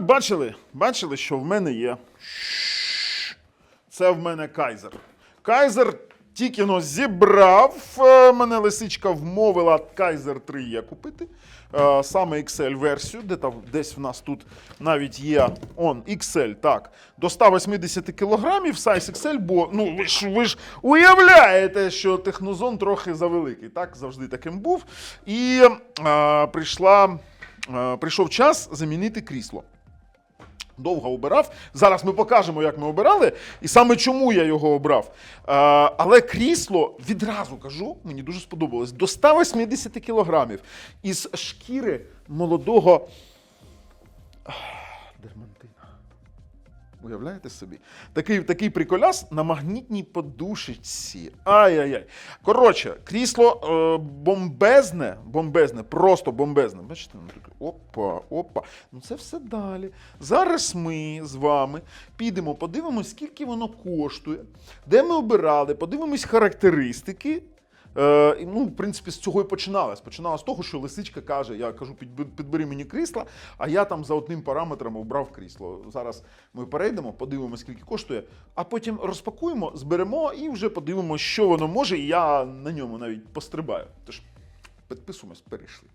Бачили? Бачили, що в мене є. Це в мене кайзер. Кайзер тільки но зібрав. Е, Мене лисичка вмовила кайзер 3 є купити. Е, Саме XL-версію, де там десь в нас тут навіть є он, XL, так, до 180 кілограмів, size XL, бо ну ви ж ви ж уявляєте, що технозон трохи завеликий. Так, завжди таким був. І е, прийшла, прийшов час замінити крісло довго обирав. Зараз ми покажемо, як ми обирали, і саме чому я його обрав. Е, але крісло, відразу кажу, мені дуже сподобалось, до 180 кілограмів із шкіри молодого. Уявляєте собі? Такий, такий приколяс на магнітній подушечці. Ай-яй-яй. Коротше, крісло е, бомбезне, бомбезне, просто бомбезне. Бачите, опа, опа. Ну це все далі. Зараз ми з вами підемо, подивимось, скільки воно коштує, де ми обирали, подивимось характеристики. Е, ну, в принципі, з цього і починалось. Починалось з того, що лисичка каже: я кажу, підбери мені крісла, а я там за одним параметром обрав крісло. Зараз ми перейдемо, подивимося, скільки коштує, а потім розпакуємо, зберемо і вже подивимося, що воно може, і я на ньому навіть пострибаю. Тож підписуємось, перейшли.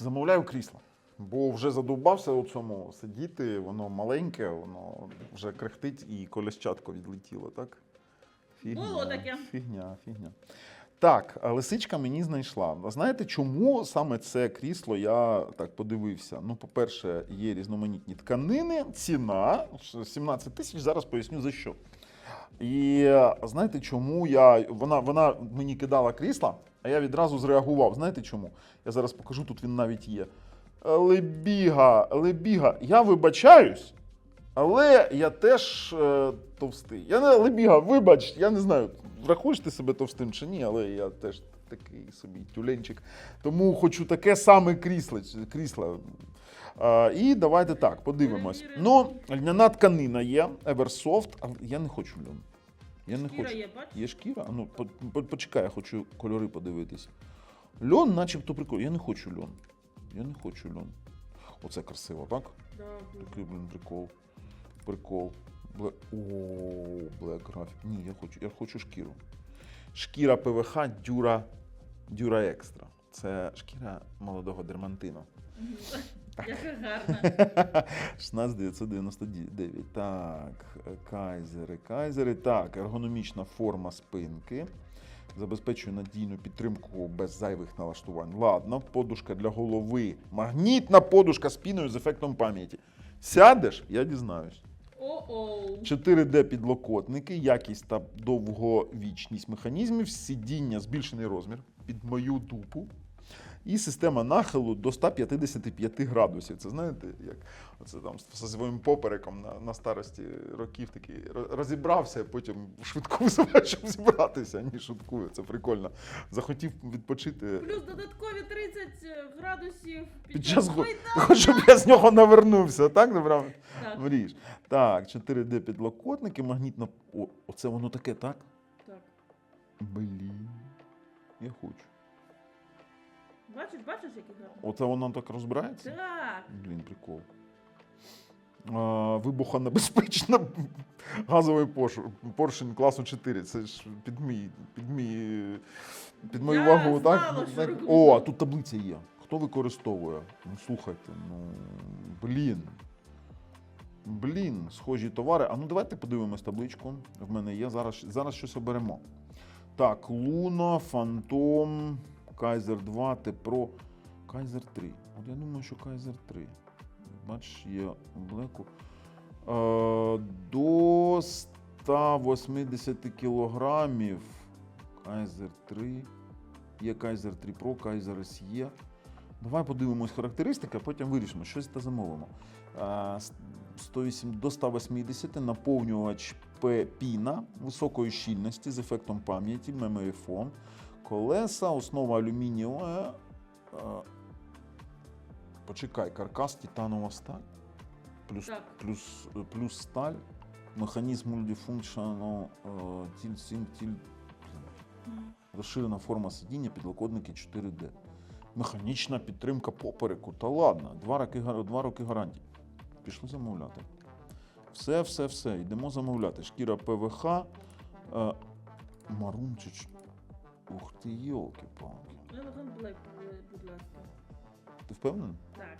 Замовляю крісло. Бо вже задовбався у цьому сидіти, воно маленьке, воно вже крехтить і коліщатко відлетіло, так? Було таке. Фігня, фігня. Так, лисичка мені знайшла. А знаєте, чому саме це крісло я так подивився? Ну, по-перше, є різноманітні тканини, ціна 17 тисяч. Зараз поясню за що. І знаєте, чому я. Вона, вона мені кидала крісла, а я відразу зреагував. Знаєте чому? Я зараз покажу, тут він навіть є. Лебіга, лебіга, я вибачаюсь, але я теж е, товстий. Я не лебіга, вибач, я не знаю, рахуєш ти себе товстим чи ні, але я теж такий собі тюленчик. Тому хочу таке саме крісло. крісло. А, і давайте так, подивимось. Ну, льняна тканина є, Eversoft, але я не хочу льон. Я не Шкіра хочу. є? Є шкіра? Ну, по- по- почекай, я хочу кольори подивитись. Льон, начебто прикольно. Я не хочу льон. Я не хочу льон. Оце красиво, так? Да. Такий, блін, прикол. Прикол. Бле... О, Black Graphic. Ні, я хочу, я хочу шкіру. Шкіра ПВХ Дюра, Дюра Екстра. Це шкіра молодого дермантину. Яка гарна. 16999. Так, кайзери, кайзери. Так, ергономічна форма спинки. Забезпечує надійну підтримку без зайвих налаштувань. Ладно, подушка для голови. Магнітна подушка з піною з ефектом пам'яті. Сядеш, я дізнаюсь. 4D підлокотники, якість та довговічність механізмів, сидіння, збільшений розмір під мою дупу. І система нахилу до 155 градусів. Це знаєте, як оце там зі своїм попереком на, на старості років такий розібрався, а потім швидку щоб зібратися. Ні, шуткую, це прикольно. Захотів відпочити. Плюс додаткові 30 градусів Під час го- Майдану. щоб я з нього навернувся, так? Добре? Так, Мрієш. Так, 4D підлокотники, магнітно. О, оце воно таке, так? так. Блін. Я хочу. Бачиш, бачиш, який гарний? Оце воно так розбирається? Так. Блін, прикол. А, вибухонебезпечна газовий поршень класу 4. Це ж під мій, під мій, під мою Я вагу, так? знала, що Так. робити. О, а тут таблиця є. Хто використовує? Ну слухайте, ну блін. Блін, схожі товари. А ну давайте подивимось табличку. В мене є. Зараз, зараз щось оберемо. Так, Луна, Фантом, Кайзер 2, Т-Про, Кайзер 3. От я думаю, що Кайзер 3. Бач, є блеку. Е, до 180 кілограмів. Кайзер 3. Є Кайзер 3 Pro, Кайзер SE. Давай подивимось характеристики, а потім вирішимо, щось та замовимо. Е, 108, до 180 наповнювач піна високої щільності з ефектом пам'яті, foam, колеса, основа алюмінієва. е, Почекай, каркас титанова сталь. Плюс, Так. плюс, плюс сталь. Механізм multifunctional е, тіль сім тіль. Розширена форма сидіння, підлокотники 4D. Механічна підтримка попереку. Та ладно, два роки, два роки гарантії. Пішли замовляти. Все, все, все. Йдемо замовляти. Шкіра ПВХ. Е, Марунчич. Ух ти, йолки-палки. Елеган Блек, е, будь ласка. Ти впевнений? Так,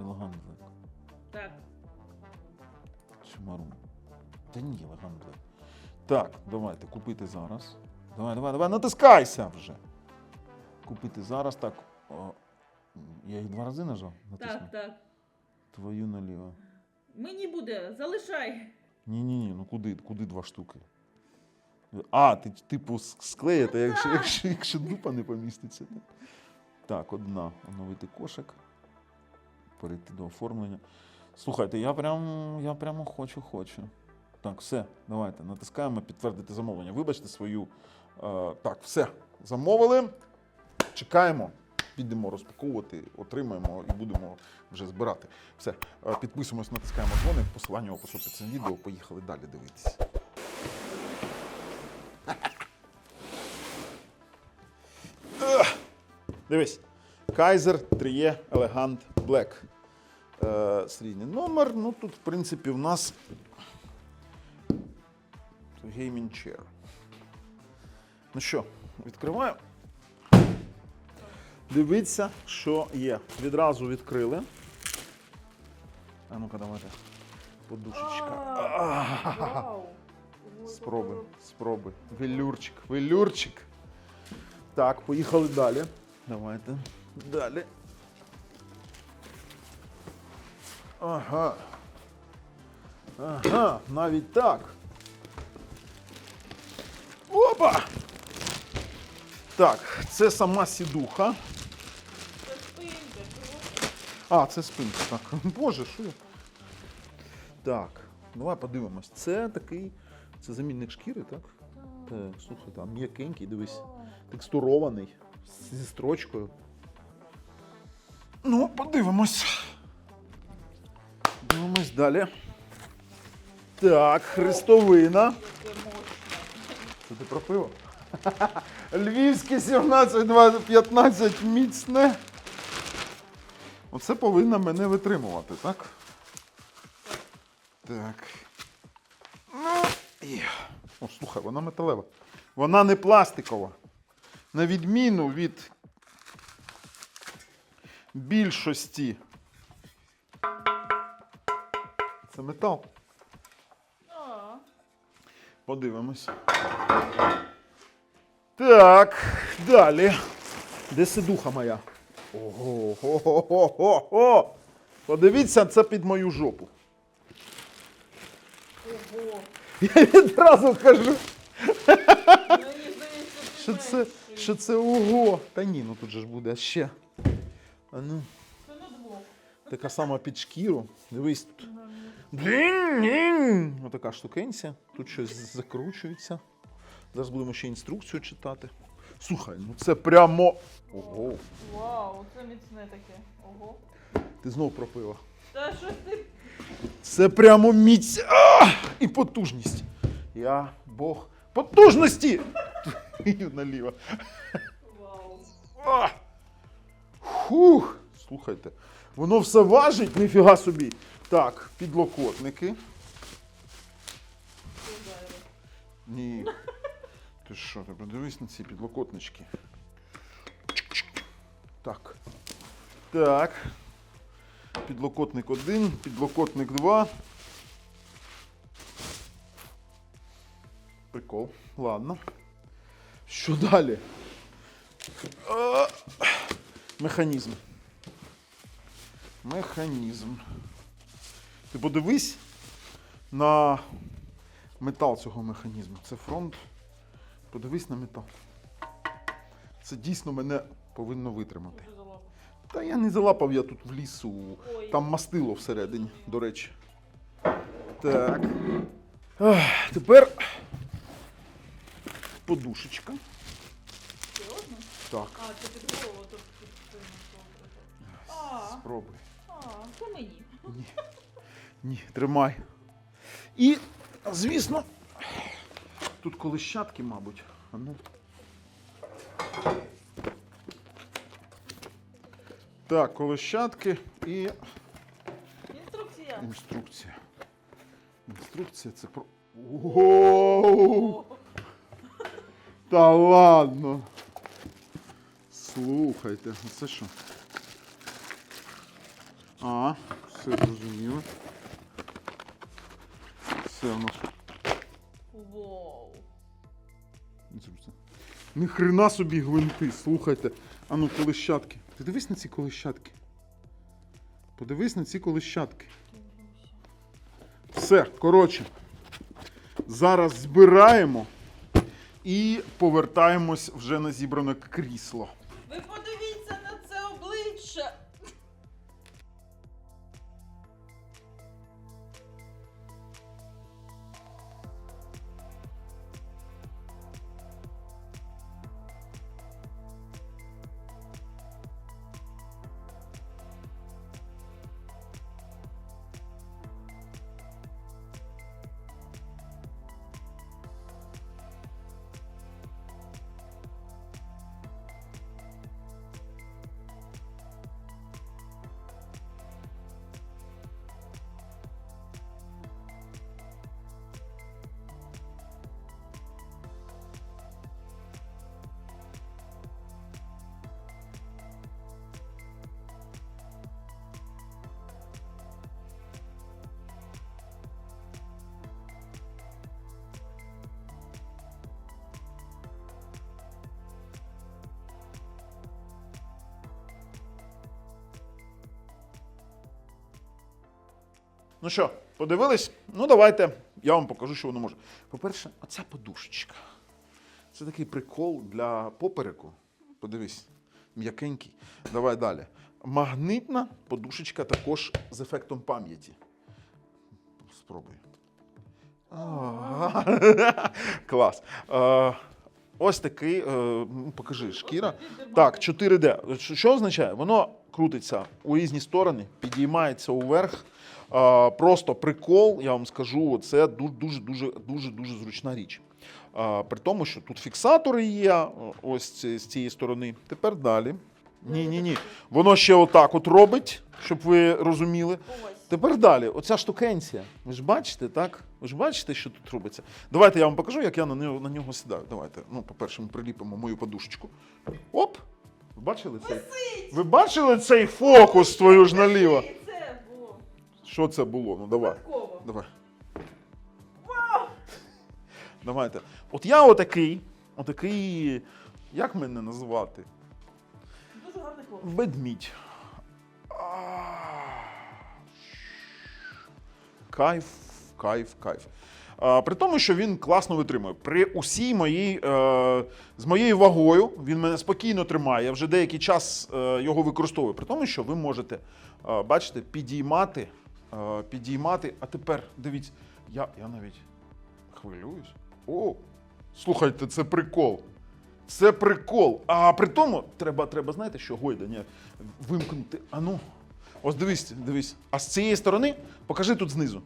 Елеган Блек. так. Чи Марун? Та ні, Елеган Блек. Так, давайте, купити зараз. Давай, давай, давай, натискайся вже. Купити зараз, так. О, я їх два рази нажав? Натиснув. Так, так. Твою наліво. Мені буде, залишай. Ні, ні, ні, ну куди, куди два штуки? А, ти типу склеїти, якщо, якщо, якщо дупа не поміститься. Так, так одна. Оновити кошик. Перейти до оформлення. Слухайте, я прям, я прямо хочу, хочу. Так, все, давайте, натискаємо підтвердити замовлення. Вибачте свою. Е, так, все. Замовили. Чекаємо. Підемо розпаковувати, отримаємо і будемо вже збирати. Все, е, підписуємось, натискаємо дзвоник, посилання в опису під цим відео. Поїхали далі дивитися. Дивись. Kaiser 3E Elegant Black. Е, серійний номер. Ну тут, в принципі, в нас Gaming Chair. Ну що, відкриваю. Дивіться, що є. Відразу відкрили. А ну-ка, давайте. Подушечка. Спроби, спроби. Велюрчик, велюрчик. Так, поїхали далі. Давайте. Далі. Ага. Ага, навіть так. Опа! Так, це сама сідуха. Це спинка. А, це спинка. Так. Боже, що? Так, давай подивимось. Це такий. Це замінник шкіри, так? Так, слухай, там м'якенький, дивись. Текстурований. Зі строчкою. Ну, подивимось. Дивимось далі. Так, хрестовина. Це ти про пиво? Львівське 17, 20, 15 міцне. Оце повинно мене витримувати, так? Так. Ну, і... О, слухай, вона металева. Вона не пластикова. На відміну від більшості. Це метал. Подивимось. Так, далі. Де сидуха моя? Ого, хо хо хо хо Подивіться, це під мою жопу. ого. Я відразу кажу, що це, що це ого. Та ні, ну тут же ж буде ще. А ну, така сама під шкіру. Дивись. тут. Дзинь-дзинь. Отака штукенця. Тут щось закручується. Зараз будемо ще інструкцію читати. Слухай, ну це прямо. Ого. Вау, це міцне таке. Ого. Ти знов про пиво. Та що ти? Це прямо міць а! і потужність. Я Бог потужності! І наліво. Вау. Фух! Слухайте, воно все важить, ніфіга собі. Так, підлокотники. Ні. Ти що, ти подивись на ці підлокотнички. Так. Так. Підлокотник один, підлокотник два. Прикол. Ладно. Що далі? Механізм. Механізм. Ти подивись на метал цього механізму. Це фронт. Подивись на метал. Це дійсно мене повинно витримати. Та я не залапав, я тут в лісу. Ой. Там мастило всередині, до речі. Так. Ах, тепер подушечка. Серйозно? Так, А, це під голову, тут. А, спробуй. а, це мені. Ні. Ні, тримай. І, звісно, тут колищатки, мабуть. А ну. Так, колищатки і Інструкція. інструкція. Інструкція це про. Воу! Та ладно. Слухайте, а це що? А, все зрозуміло. Все у нас. Вау. інструкція. Ні хрена собі гвинти, слухайте. А ну, колищатки. Ти дивись на ці колищатки. Подивись на ці колищатки. Все, коротше. Зараз збираємо і повертаємось вже на зібране крісло. Ви Ну що, подивились? Ну давайте я вам покажу, що воно може. По-перше, оця подушечка. Це такий прикол для попереку. Подивись, м'якенький. Давай далі. Магнитна подушечка також з ефектом пам'яті. Спробуй. Клас. Е, Ось такий, е, покажи, шкіра. Так, 4D. Що- Що означає? Воно крутиться у різні сторони, підіймається уверх. Просто прикол, я вам скажу, це дуже дуже дуже дуже зручна річ. При тому, що тут фіксатори є, ось з цієї сторони. Тепер далі. Ні, ні, ні. Воно ще отак от робить, щоб ви розуміли. Тепер далі, оця штукенція. Ви ж бачите, так? Ви ж бачите, що тут робиться. Давайте я вам покажу, як я на нього, на нього сідаю. Давайте. Ну, по-перше, ми приліпимо мою подушечку. Оп! Ви бачили цей? Ви бачили цей фокус твою ж наліво? Це було Що це було? Ну давай. випадково. Давай. Давайте. От я отакий, отакий, як мене називати? Дуже гарний хлопець. Ведмідь. А. Кайф, кайф, кайф. При тому, що він класно витримує. При усій моїй е, з моєю вагою він мене спокійно тримає. Я вже деякий час е, його використовую. При тому, що ви можете, е, бачите, підіймати, підіймати. А тепер дивіться, я, я навіть хвилююсь. О, слухайте, це прикол. Це прикол. А при тому треба, треба знаєте, що гойдання вимкнути. А ну, ось дивись, дивись. А з цієї сторони покажи тут знизу.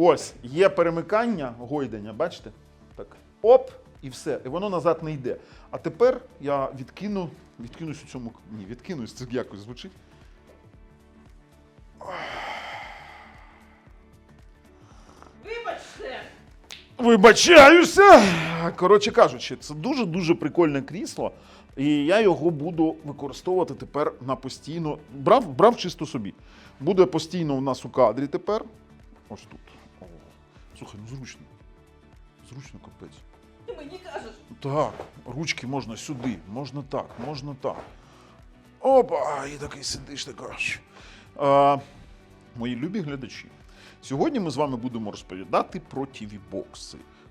Ось, є перемикання гойдання, бачите? Так. Оп, і все. І воно назад не йде. А тепер я відкину, відкинусь у цьому. Ні, відкинусь, це якось звучить. Вибачте. Вибачаюся. Коротше кажучи, це дуже-дуже прикольне крісло, і я його буду використовувати тепер на постійно. Брав, брав чисто собі. Буде постійно у нас у кадрі тепер. Ось тут. Слухай, ну зручно. Зручно капець. Ти мені кажеш. Так, ручки можна сюди, можна так, можна так. Опа, і такий сидиш така. А, мої любі глядачі. Сьогодні ми з вами будемо розповідати про.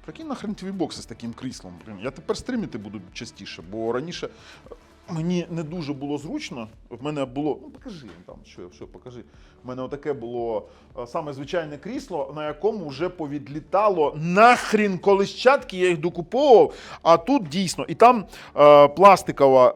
Про які нахрен TV-бокси з таким кріслом? Я тепер стримити буду частіше, бо раніше. Мені не дуже було зручно. В мене було. Ну, покажи там, що, що покажи. В мене отаке було е, саме звичайне крісло, на якому вже повідлітало нахрін колищатки, я їх докуповував. А тут дійсно, і там е, пластикова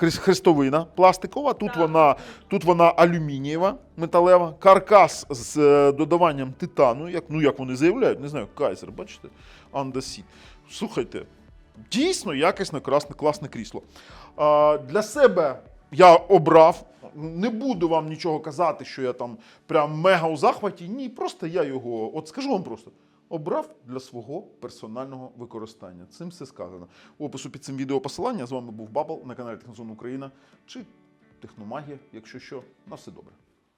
е, хрестовина пластикова, тут Так. вона, тут вона алюмінієва, металева, каркас з е, додаванням титану, як, ну як вони заявляють, не знаю, кайзер, бачите, Андасі. Слухайте, дійсно якісне, красне, класне крісло. Для себе я обрав. Не буду вам нічого казати, що я там прям мега у захваті. Ні, просто я його, от скажу вам просто, обрав для свого персонального використання. Цим все сказано. У опису під цим відео посилання. З вами був Бабл на каналі Технозон Україна чи Техномагія, якщо що, на все добре.